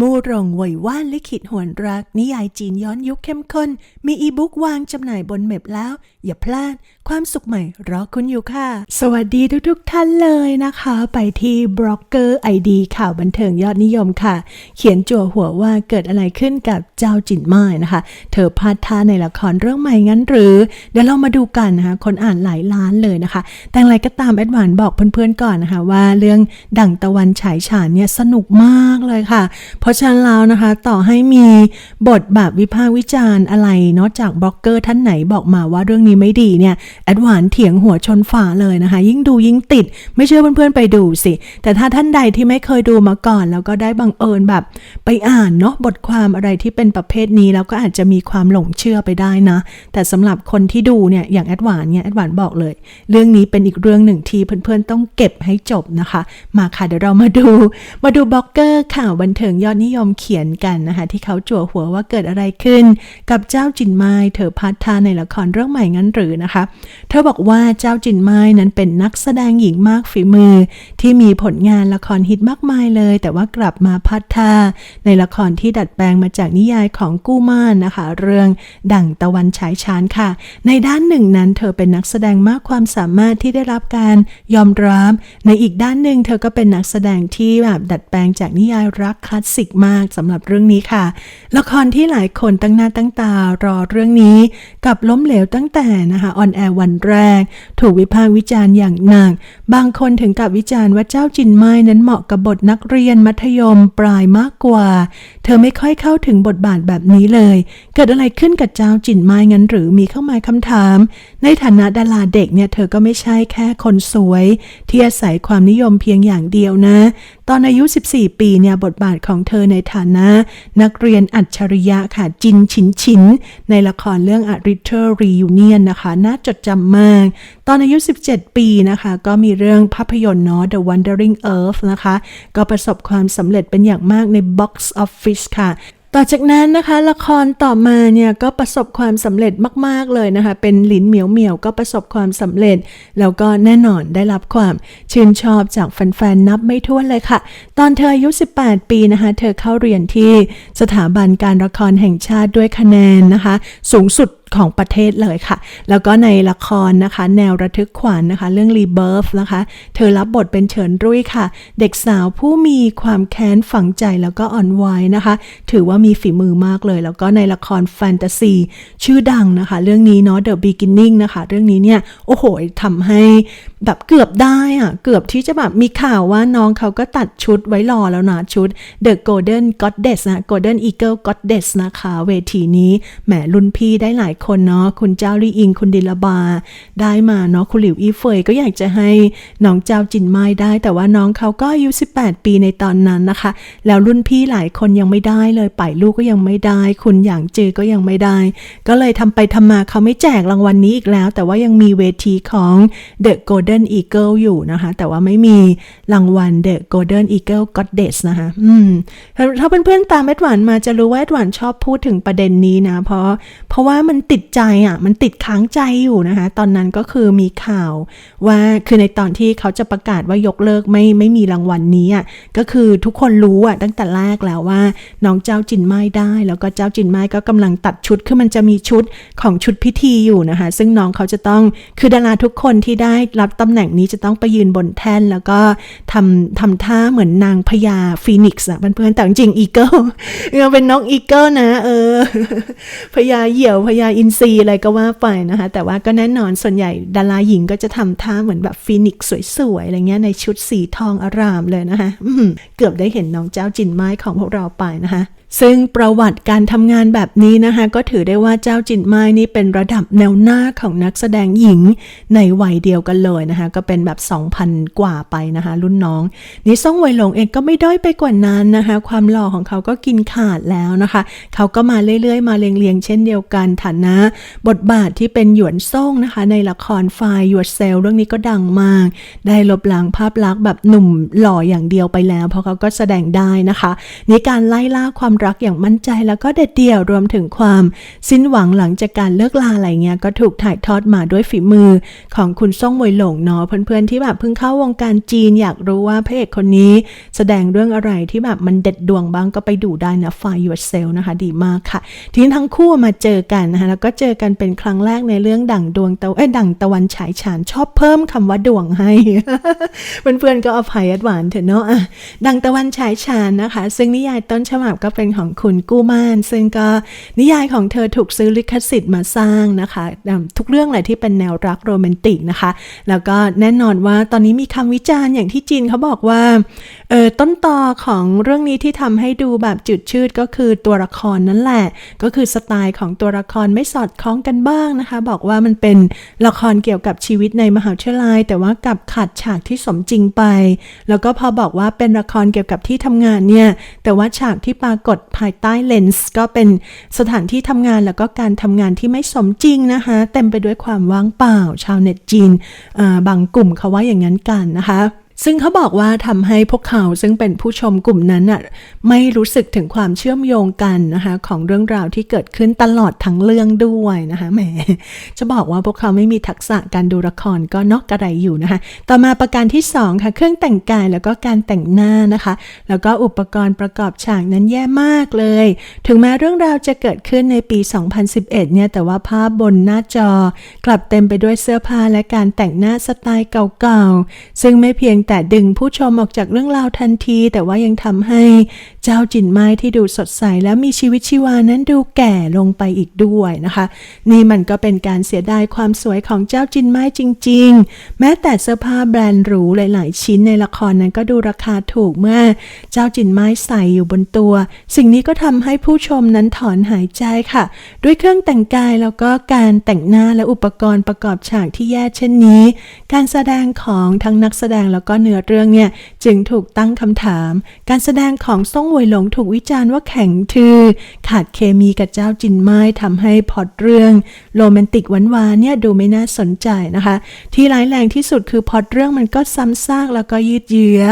มูรงไหวว่านลิขิตหวนรัก นิยายจีนย้อนยุคเข้มข้น มีอีบุ๊กวางจำหน่ายบนเม็บแล้ว อย่าพลาด ความสุขใหม่รอคุณอยู่ค่ะ สวัสดีทุกๆทท่านเลยนะคะ ไปที่บล็อกเกอร์ไอดีข่าวบันเทิงยอดนิยมค่ะ เขียนจั่วหัวว่าเกิดอะไรขึ้นกับเจ้าจินม่านะคะ เธอพลาดท่าในละครเรื่องใหม่งั้นหรือ เดี๋ยวเรามาดูกันนะคะคนอ่านหลายล้านเลยนะคะ แต่อย่างไรก็ตามแอดวานบอกเพื่อนๆก่อนนะคะว่าเรื่องดั่งตะวันฉายฉานเนี่ยสนุกมากเลยค่ะเพราะฉะนั้นแล้วนะคะ ต่อให้มีบทแบบวิพากษ์วิจารณ์อะไรเนอกจากบล็อกเกอร์ท่านไหนบอกมาว่าเรื่องนี้ไม่ดีเนี่ยแอดวานเถียงหัวชนฝาเลยนะคะ ยิ่งดูยิ่งติด ไม่เชื่อเพื่อนๆไปดูสิ แต่ถ้าท่านใดที่ไม่เคยดูมาก่อน แล้วก็ได้บังเอิญแบบไปอ่านเนาะบทความอะไรที่เป็นประเภทนี้แล้วก็อาจจะมีความหลงเชื่อไปได้นะ แต่สำหรับคนที่ดูเนี่ยอย่างแอดวานเนี่ยแอดวานบอกเลย เรื่องนี้เป็นอีกเรื่องหนึ่งที่เพื่อนๆต้องเก็บให้จบนะคะ มาค่ะเดี๋ยวเรามาดู มาดูบล็อกเกอร์ข่าวบันเทิงยอดนิยมเขียนกันนะคะที่เขาจั่วหัวว่าเกิดอะไรขึ้น กับเจ้าจินไม้เธอพัดทาในละครเรื่องใหม่งั้นหรือนะคะ เธอบอกว่าเจ้าจินไม้นั้นเป็นนักแสดงหญิงมากฝีมือ ที่มีผลงานละครฮิตมากมายเลย แต่ว่ากลับมาพัดทาในละครที่ดัดแปลงมาจากนิยายของกู้ม่านนะคะ เรื่องดั่งตะวันฉายชานค่ะ ในด้านหนึ่งนั้น เธอเป็นนักแสดงมากความสามารถที่ได้รับการยอมรับ ในอีกด้านหนึ่งเธอก็เป็นนักแสดงที่แบบดัดแปลงจากนิยายรักคลาสสิกมากสำหรับเรื่องนี้ค่ะ ละครที่หลายคนตั้งหน้าตั้งตารอเรื่องนี้กับล้มเหลวตั้งแต่นะคะออนแอร์วันแรก ถูกวิพากษ์วิจารณ์อย่างหนัก บางคนถึงกับวิจารณ์ว่าเจ้าจินไม้นั้นเหมาะกับบทนักเรียนมัธยมปลายมากกว่า เธอไม่ค่อยเข้าถึงบทบาทแบบนี้เลย เกิดอะไรขึ้นกับเจ้าจินไม้งั้นหรือมีเข้ามาคำถาม ในฐานะดาราเด็กเนี่ยเธอก็ไม่ใช่แค่คนสวย ที่อาศัยความนิยมเพียงอย่างเดียวนะ ตอนอายุ 14 ปีเนี่ยบทบาทของเธอในฐานะ นักเรียนอัจฉริยะค่ะจินชินชิน ในละครเรื่อง A Little Reunion นะคะน่าจดจำมาก ตอนอายุ 17 ปีนะคะ ก็มีเรื่องภาพยนตร์เนาะ The Wandering Earth นะคะ ก็ประสบความสำเร็จเป็นอย่างมากใน Box Office ค่ะต่อจากนั้นนะคะละครต่อมาเนี่ยก็ประสบความสำเร็จมาก ๆ เลยนะคะ เป็นหลินเหมียวเหมียวก็ประสบความสำเร็จ แล้วก็แน่นอนได้รับความชื่นชอบจากแฟน ๆ นับไม่ถ้วนเลยค่ะ ตอนเธออายุ 18 ปีนะคะ เธอเข้าเรียนที่สถาบันการละครแห่งชาติด้วยคะแนนนะคะ สูงสุด ของประเทศเลยค่ะ แล้วก็ในละครนะคะ แนวระทึกขวัญนนะคะ เรื่อง Rebirth นะคะ เธอรับบทเป็นเฉินรุ่ยค่ะ เด็กสาวผู้มีความแค้นฝังใจแล้วก็อ่อนไหวนะคะ ถือว่ามีฝีมือมากเลย แล้วก็ในละครแฟนตาซีชื่อดังนะคะ เรื่องนี้เนาะ The Beginning นะคะ เรื่องนี้เนี่ย โอ้โหทำให้แบบเกือบได้อะเกือบที่จะแบบมีข่าวว่าน้องเขาก็ตัดชุดไว้รอแล้วนะชุด The Golden Goddess นะ Golden Eagle Goddess นะคะ เวทีนี้แหมรุ่นพี่ได้หลายคนเนาะคุณเจ้าลี่อิงคุณดิลบา ได้มาเนาะคุณหลิวอีเฟยก็อยากจะให้น้องเจ้าจินไม้ได้ แต่ว่าน้องเขาก็อายุ 18 ปีในตอนนั้นนะคะ แล้วรุ่นพี่หลายคนยังไม่ได้เลยไป่ลูกก็ยังไม่ได้ คุณอย่างจือก็ยังไม่ได้ ก็เลยทำไปทำมาเขาไม่แจกรางวัลนนี้อีกแล้ว แต่ว่ายังมีเวทีของ The Golden Eagle อยู่นะคะ แต่ว่าไม่มีรางวัล The Golden Eagle Goddess นะคะอืมถ้าเพื่อนๆตามแอดหวานมาจะรู้ว่าแอดหวานชอบพูดถึงประเด็นนี้นะ เพราะเพราะว่ามันติติดใจอะ มันติดค้างใจอยู่นะคะ ตอนนั้นก็คือมีข่าวว่าคือในตอนที่เขาจะประกาศว่ายกเลิกไม่ไม่มีรางวัลนนี้อะก็คือทุกคนรู้อะตั้งแต่แรกแล้วว่า น้องเจ้าจินไม้ได้ แล้วก็เจ้าจินไม้ก็กำลังตัดชุดคือมันจะมีชุดของชุดพิธีอยู่นะคะ ซึ่งน้องเขาจะต้องคือดาราทุกคนที่ได้รับตำแหน่งนี้จะต้องไปยืนบนแท่น แล้วก็ทำทำท่าเหมือนนางพญาฟีนิกซ์อะเพื่อนๆแต่จริงอีเกิลยังเป็นนกอีเกิลนะ เออพญาเหยี่ยวพญาอินซีอะไรก็ว่าไปนะคะ แต่ว่าก็แน่นอนส่วนใหญ่ดาราหญิงก็จะทำท่าเหมือนแบบฟีนิกซ์สวยๆ อะไรเงี้ยในชุดสีทองอารามเลยนะคะเกือบได้เห็นน้องเจ้าจินไม้ของพวกเราไปนะคะ ซึ่งประวัติการทำงานแบบนี้นะคะ ก็ถือได้ว่าเจ้าจินไม้นี่เป็นระดับแนวหน้าของนักแสดงหญิงในวัยเดียวกันเลยนะคะ ก็เป็นแบบ 2,000 กว่าไปนะคะ รุ่นน้องนี่ซ่งไวยหลงเองก็ไม่ด้อยไปกว่านั้นนะคะ ความหล่อของเขาก็กินขาดแล้วนะคะ เขาก็มาเรื่อยๆ มาเรียงๆ เช่นเดียวกันฐานะ บทบาทที่เป็นหยวนซ่งนะคะ ในละครไฟหยวดเซลเรื่องนี้ก็ดังมาก ได้ลบล้างภาพลักษณ์แบบหนุ่มหล่ออย่างเดียวไปแล้ว เพราะเขาก็แสดงได้นะคะนี่การไล่ล่าความรักอย่างมั่นใจแล้วก็เด็ดเดี่ยวรวมถึงความ สิ้นหวังหลังจากการเลิกลาอะไรเงี้ยก็ถูกถ่ายทอดมาด้วยฝีมือของคุณซ่งมวยหลงเนาะเพื่อนๆที่แบบเพิ่งเข้าวงการจีนอยากรู้ว่าพระเอกคนนี้ แสดงเรื่องอะไรที่แบบมันเด็ดดวงบ้างก็ไปดูได้นะ Find Yourself นะคะ ดีมากค่ะ ทีนี้ทั้งคู่มาเจอกันนะคะแล้วก็เจอกันเป็นครั้งแรกในเรื่องดั่งดวงตะเอ้ดั่งตะวันฉายฉานชอบเพิ่มคำว่าดวงให้ เพื่อนๆก็อภัยอดหวานเถอะเนาะอะดังตะวันฉายฉานนะคะ ซึ่งนิยายต้นฉบับก็เป็นของคุณกู้มาน ซึ่งก็นิยายของเธอถูกซื้อลิขสิทธิ์มาสร้างนะคะ ทุกเรื่องเลยที่เป็นแนวรักโรแมนติกนะคะ แล้วก็แน่นอนว่าตอนนี้มีคำวิจารณ์อย่างที่จีนเขาบอกว่าเออต้นต่อของเรื่องนี้ที่ทำให้ดูแบบจืดชืดก็คือตัวละครนั่นแหละ ก็คือสไตล์ของตัวละครไม่สอดคล้องกันบ้างนะคะ บอกว่ามันเป็นละครเกี่ยวกับชีวิตในมหาวิทยาลัย แต่ว่ากลับขาดฉากที่สมจริงไป แล้วก็พอบอกว่าเป็นละครเกี่ยวกับที่ทำงานเนี่ย แต่ว่าฉากที่ปรากฏภายใต้เลนส์ก็เป็นสถานที่ทำงานแล้วก็การทำงานที่ไม่สมจริงนะคะ เต็มไปด้วยความว่างเปล่า ชาวเน็ตจีนบางกลุ่มเขาว่าอย่างนั้นกันนะคะ ซึ่งเขาบอกว่าทำให้พวกเขาซึ่งเป็นผู้ชมกลุ่มนั้นน่ะไม่รู้สึกถึงความเชื่อมโยงกันนะคะของเรื่องราวที่เกิดขึ้นตลอดทั้งเรื่องด้วยนะคะแหมจะบอกว่าพวกเขาไม่มีทักษะการดูละครก็นอกกระไรอยู่นะคะ ต่อมาประการที่สองค่ะเครื่องแต่งกายแล้วก็การแต่งหน้านะคะ แล้วก็อุปกรณ์ประกอบฉากนั้นแย่มากเลย ถึงแม้เรื่องราวจะเกิดขึ้นในปี 2011 เนี่ยแต่ว่าภาพบนหน้าจอกลับเต็มไปด้วยเสื้อผ้าและการแต่งหน้าสไตล์เก่าๆซึ่งไม่เพียงแต่ดึงผู้ชมออกจากเรื่องราวทันที แต่ว่ายังทำให้เจ้าจินไม้ที่ดูสดใสและมีชีวิตชีวานั้นดูแก่ลงไปอีกด้วยนะคะ นี่มันก็เป็นการเสียดายความสวยของเจ้าจินไม้จริง ๆ แม้แต่เสื้อผ้าแบรนด์หรูหลาย ๆ ชิ้นในละครนั้นก็ดูราคาถูกเมื่อเจ้าจินไม้ใส่อยู่บนตัว สิ่งนี้ก็ทำให้ผู้ชมนั้นถอนหายใจค่ะ ด้วยเครื่องแต่งกายแล้วก็การแต่งหน้าและอุปกรณ์ประกอบฉากที่แย่เช่นนี้ การแสดงของทั้งนักแสดงแล้วก็เนื้อเรื่องเนี่ยจึงถูกตั้งคำถาม การแสดงของซ่งหวยหลงถูกวิจารณ์ว่าแข็งทื่อขาดเคมีกับเจ้าจินไม้ทำให้พอตเรื่องโรแมนติกหวานๆเนี่ยดูไม่น่าสนใจนะคะ ที่ร้ายแรงที่สุดคือพอตเรื่องมันก็ซ้ำซากแล้วก็ยืดเยื้อ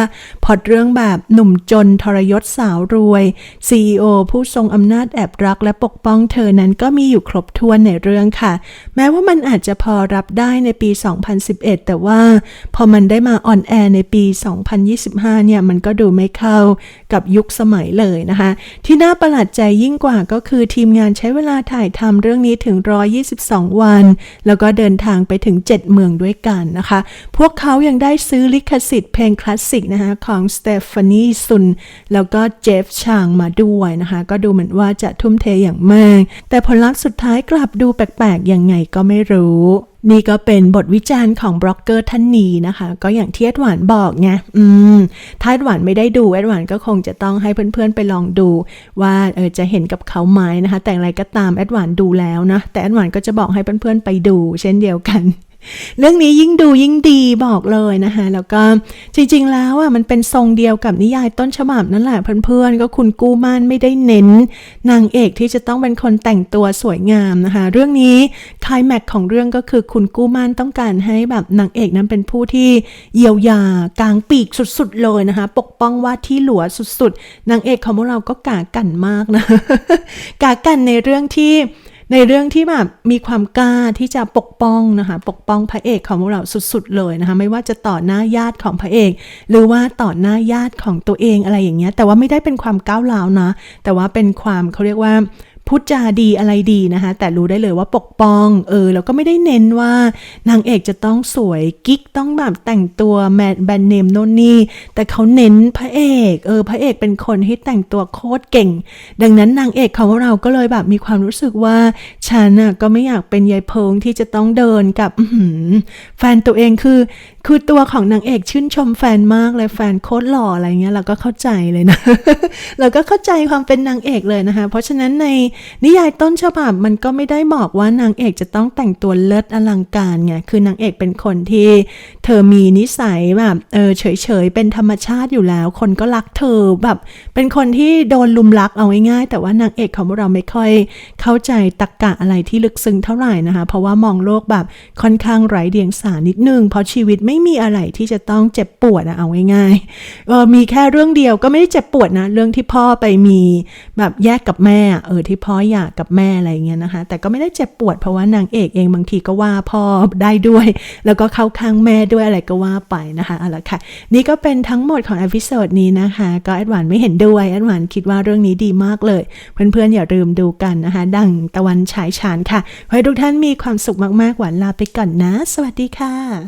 พอตเรื่องแบบหนุ่มจนทรยศสาวรวย CEO ผู้ทรงอำนาจแอบรักและปกป้องเธอนั้นก็มีอยู่ครบถ้วนในเรื่องค่ะ แม้ว่ามันอาจจะพอรับได้ในปี 2011 แต่ว่าพอมันได้มาออนแอร์ในปี 2025 เนี่ยมันก็ดูไม่เข้ากับยุคสมัยเลยนะคะ ที่น่าประหลาดใจยิ่งกว่าก็คือทีมงานใช้เวลาถ่ายทำเรื่องนี้ถึง 122 วัน แล้วก็เดินทางไปถึง 7 เมืองด้วยกันนะคะ พวกเขายังได้ซื้อลิขสิทธิ์เพลงคลาสสิกนะคะของสเตฟานีซุนแล้วก็เจฟชางมาด้วยนะคะ ก็ดูเหมือนว่าจะทุ่มเทอย่างมาก แต่ผลลัพธ์สุดท้ายกลับดูแปลกๆยังไงก็ไม่รู้ นี่ก็เป็นบทวิจารณ์ของบล็อกเกอร์ท่านนี้นะคะ ก็อย่างที่แอดหวานบอกไงอืม ถ้าแอดหวานไม่ได้ดูแอดหวานก็คงจะต้องให้เพื่อนๆไปลองดู ว่าเออจะเห็นกับเขาไหมนะคะ แต่อะไรก็ตามแอดหวานดูแล้วนะแต่แอดหวานก็จะบอกให้เพื่อนๆไปดู เช่นเดียวกัน เรื่องนี้ยิ่งดูยิ่งดีบอกเลยนะคะแล้วก็จริงๆแล้วอะมันเป็นทรงเดียวกับนิยายต้นฉบับนั่นแหละเพื่อนๆก็คุณกู้ม่านไม่ได้เน้น นางเอกที่จะต้องเป็นคนแต่งตัวสวยงามนะคะ เรื่องนี้คลายแม็กของเรื่องก็คือคุณกู้ม่านต้องการให้แบบนางเอกนั้นเป็นผู้ที่เยียวยากลางปีกสุดๆเลยนะคะ ปกป้องว่าที่หลัวสุดๆนางเอกของพวกเราก็กากันมากนะกากันในเรื่องที่ ในเรื่องที่แบบมีความกล้าที่จะปกป้องนะคะปกป้องพระเอกของพวกเราสุดๆเลยนะคะไม่ว่าจะต่อหน้าญาติของพระเอก หรือว่าต่อหน้าญาติของตัวเองอะไรอย่างเงี้ยแต่ว่าไม่ได้เป็นความก้าวร้าวนะ แต่ว่าเป็นความเขาเรียกว่า พูดจาดีอะไรดีนะคะ แต่รู้ได้เลยว่าปกป้องเออแล้วก็ไม่ได้เน้นว่านางเอกจะต้องสวยกิ๊กต้องแบบแต่งตัวแมนแบรนด์เนมโน่นนี่แต่เขาเน้นพระเอกเออพระเอกเป็นคนที่แต่งตัวโคตรเก่ง ดังนั้นนางเอกของเราก็เลยแบบมีความรู้สึกว่าฉันน่ะก็ไม่อยากเป็นยายเพิงที่จะต้องเดินกับแฟนตัวเองคือ คือตัวของนางเอกชื่นชมแฟนมากเลยแฟนโคตรหล่ออะไรเงี้ยเราก็เข้าใจเลยนะ เราก็เข้าใจความเป็นนางเอกเลยนะคะ เพราะฉะนั้นในนิยายต้นฉบับมันก็ไม่ได้บอกว่านางเอกจะต้องแต่งตัวเลิศอลังการไงคือนางเอกเป็นคนที่ เธอมีนิสัยแบบเออเฉยๆเป็นธรรมชาติอยู่แล้ว คนก็รักเธอแบบ เป็นคนที่โดนลุมรักเอาง่ายๆแต่ว่านางเอกของเราไม่ค่อย เข้าใจตรกกะอะไรที่ลึกซึ้งเท่าไหร่นะคะ เพราะว่ามองโลกแบบค่อนข้างไร้เดียงสานิดนึงเพราะชีวิตไม่ไม่มีอะไรที่จะต้องเจ็บปวดอะเอาง่ายๆเออมีแค่เรื่องเดียวก็ไม่ได้เจ็บปวดนะ เรื่องที่พ่อไปมีแบบแยกกับแม่อะเออที่พ่อหย่ากับแม่อะไรเงี้ยนะคะ แต่ก็ไม่ได้เจ็บปวดเพราะว่านางเอกเองบางทีก็ว่าพ่อได้ด้วย แล้วก็เข้าข้างแม่ด้วยอะไรก็ว่าไปนะคะเอาละค่ะ นี่ก็เป็นทั้งหมดของอพิโซดนี้นะคะ ก็แอดวานไม่เห็นด้วยแอดวานคิดว่าเรื่องนี้ดีมากเลย เพื่อนๆอย่าลืมดูกันนะคะ ดังตะวันฉายฉานค่ะขอให้ทุกท่านมีความสุขมากๆหวานลาไปก่อนนะ สวัสดีค่ะ